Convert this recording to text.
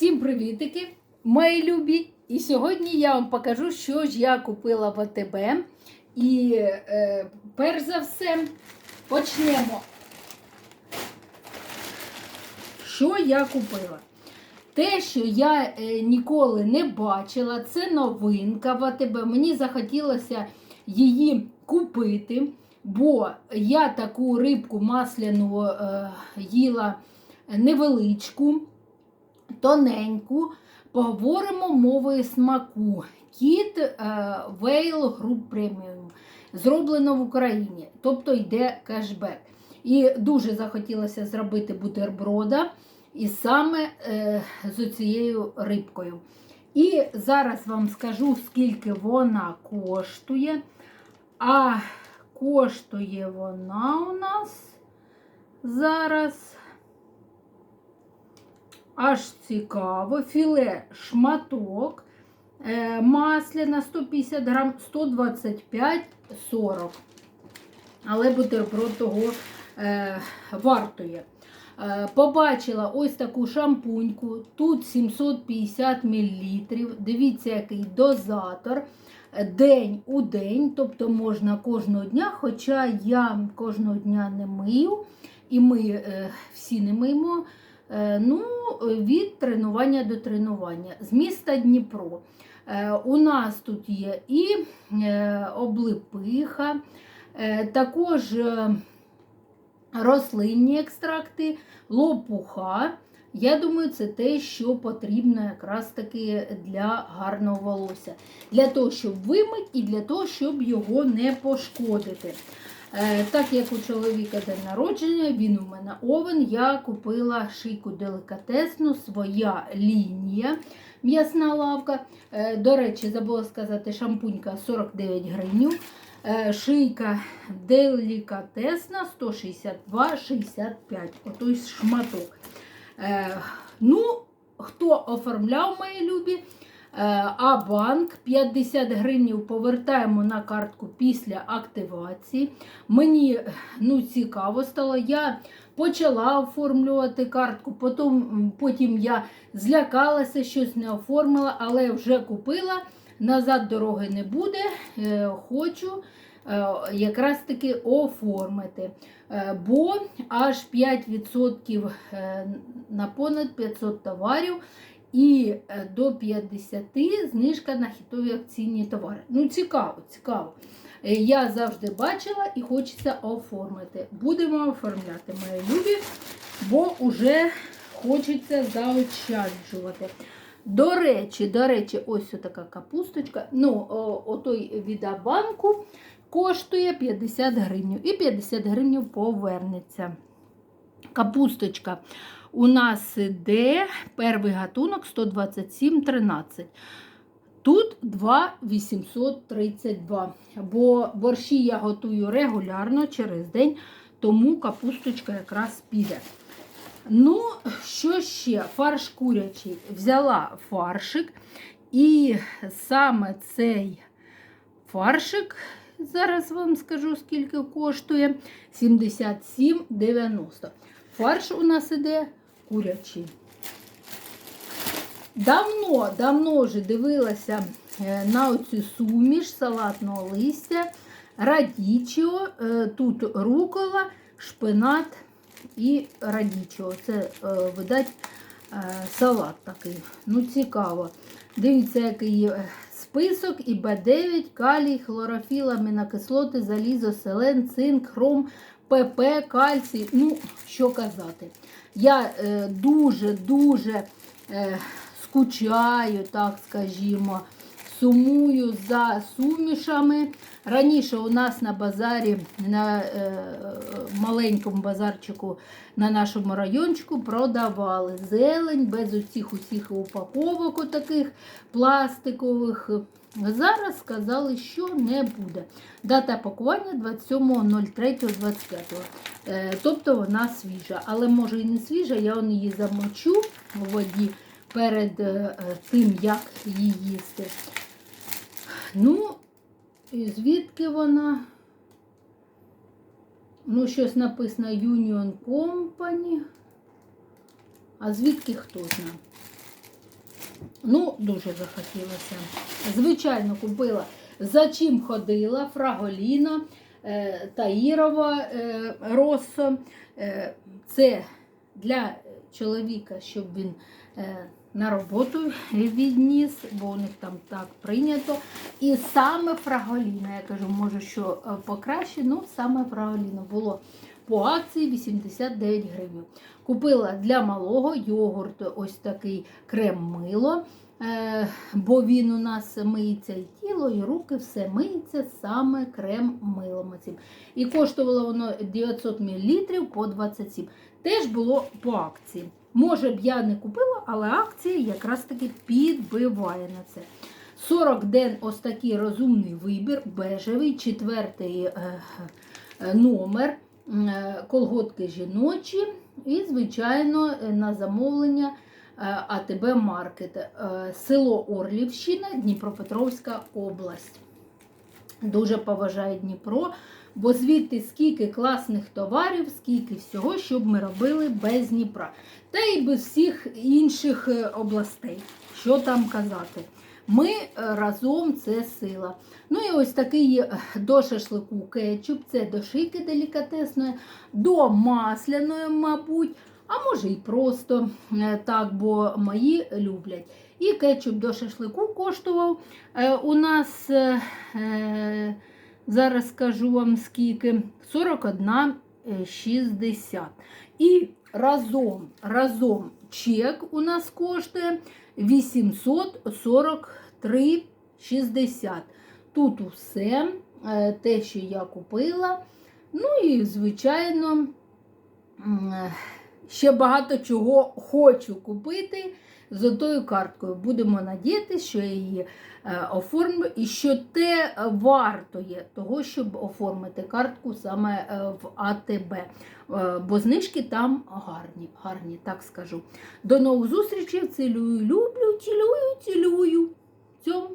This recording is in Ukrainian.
привітики, мої любі! І сьогодні я вам покажу, що ж я купила в АТБ. І е, перш за все почнемо. Що я купила? Те, що я е, ніколи не бачила, це новинка в АТБ. Мені захотілося її купити, бо я таку рибку масляну е, їла невеличку, тоненьку. Поговоримо мовою смаку. Кіт е, Вейл Груп Преміум. Зроблено в Україні, тобто йде кешбек. І дуже захотілося зробити бутерброда. І саме е, з цією рибкою. І зараз вам скажу, скільки вона коштує. А коштує вона у нас зараз. Аж цікаво. Філе шматок. Е, масляна 150 грам 125,40. Але бутерброд того е, вартує. Е, Побачила ось таку шампуньку. Тут 750 мл. Дивіться, який дозатор. День у день, тобто можна кожного дня, хоча я кожного дня не мию, і ми всі не миємо. Е, ну, від тренування до тренування. З міста Дніпро. Е, У нас тут є і е, облипиха, е, також. рослинні екстракти, лопуха. Я думаю, це те, що потрібно якраз таки для гарного волосся. Для того, щоб вимити і для того, щоб його не пошкодити. Е, Так як у чоловіка день народження, він у мене овен, я купила шийку делікатесну, своя лінія, м'ясна лавка. Е, До речі, забула сказати, шампунька 49 гривень. Шийка делікатесна 162,65. Отой шматок. Е, Ну, хто оформляв мої любі? Е, А банк 50 гривень повертаємо на картку після активації. Мені ну, цікаво стало. Я почала оформлювати картку, потім, потім я злякалася, щось не оформила, але вже купила. Назад дороги не буде. Е, Хочу е, якраз таки оформити. Бо аж 5% е, на понад 500 товарів і е, до 50 знижка на хітові акційні товари. Ну, цікаво, цікаво. Е, Я завжди бачила і хочеться оформити. Будемо оформляти, мої любі, бо вже хочеться заощаджувати. До речі, до речі, ось така капусточка. Ну, отой від банку коштує 50 гривень. І 50 гривень повернеться. Капусточка у нас іде перший гатунок 127,13. Тут 2,832. Бо борщі я готую регулярно через день, тому капусточка якраз піде. Ну, що ще? Фарш курячий. Взяла фаршик, і саме цей фаршик, зараз вам скажу, скільки коштує 77,90. Фарш у нас іде курячий. Давно, давно вже дивилася е, на оцю суміш салатного листя, радічіо, е, тут рукола, шпинат і радічо. Це, е, видать, салат такий. Ну, цікаво. Дивіться, який е, список: і Б9, калій, хлорофіл, амінокислоти, залізо, селен, цинк, хром, ПП, кальцій. Ну, що казати. Я дуже-дуже е, скучаю, так скажімо, сумую за сумішами. Раніше у нас на базарі, на е, маленькому базарчику на нашому райончику продавали зелень без усіх усіх упаковок таких пластикових. Зараз сказали, що не буде. Дата пакування 27.03.25. Е, Тобто вона свіжа. Але може і не свіжа, я її замочу у воді перед е, тим, як її їсти. Ну, і звідки вона? Ну, щось написано Union Company. А звідки хто знає? Ну, дуже захотілося. Звичайно, купила. За чим ходила Фраголіна, е, Таїрова е, Россо. Е, це для чоловіка, щоб він на роботу відніс, бо у них там так прийнято. І саме Фраголіна, я кажу, може, що е, покраще, ну саме Фраголіна було по акції 89 гривень. Купила для малого йогурт, ось такий крем-мило. Е, бо він у нас миється і тіло, і руки, все миється саме крем-милом. І коштувало воно 900 мл по 27. Теж було по акції. Може б я не купила, але акція якраз таки підбиває на це. 40 ден ось такий розумний вибір, бежевий, четвертий е, е, номер, е, колготки жіночі і, звичайно, на замовлення АТБ Маркет, село Орлівщина, Дніпропетровська область. Дуже поважаю Дніпро, бо звідти скільки класних товарів, скільки всього, щоб ми робили без Дніпра. Та й без всіх інших е, областей. Що там казати? Ми е, разом це сила. Ну і ось такий е, до шашлику кетчуп, це до шийки делікатесної, до масляної, мабуть, а може і просто так, бо мої люблять. І кетчуп до шашлику коштував у нас, зараз скажу вам скільки, 41,60. І разом, разом чек у нас коштує 843,60. Тут усе е, те, що я купила. Ну і, звичайно, е, ще багато чого хочу купити з отою карткою. Будемо надіятися, що я її е, оформлю і що те вартує того, щоб оформити картку саме е, в АТБ. Е, Бо знижки там гарні, гарні, так скажу. До нових зустрічей. Цілюю, люблю, цілюю, цілюю. Цьому.